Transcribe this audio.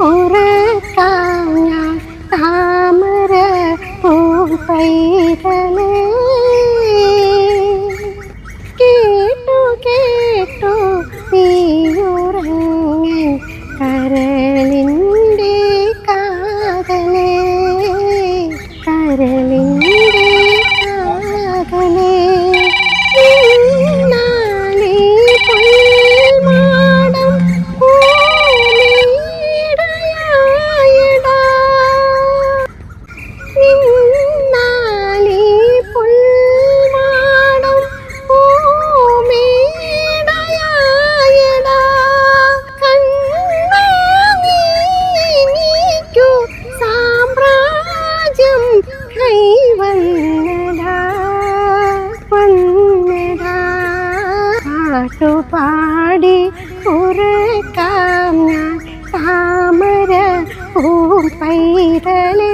ഉറക്കാം ഞാൻ താമര പൂപ്പൈതലേ കേട്ടു കേട്ടു നീയുറങ്ങൻ കരളിന്റെ കാതലേ. കരളിന്റെ പാട്ടുപാടി ഉറക്കാം ഞാൻ താമര പൂ പൈതലേ.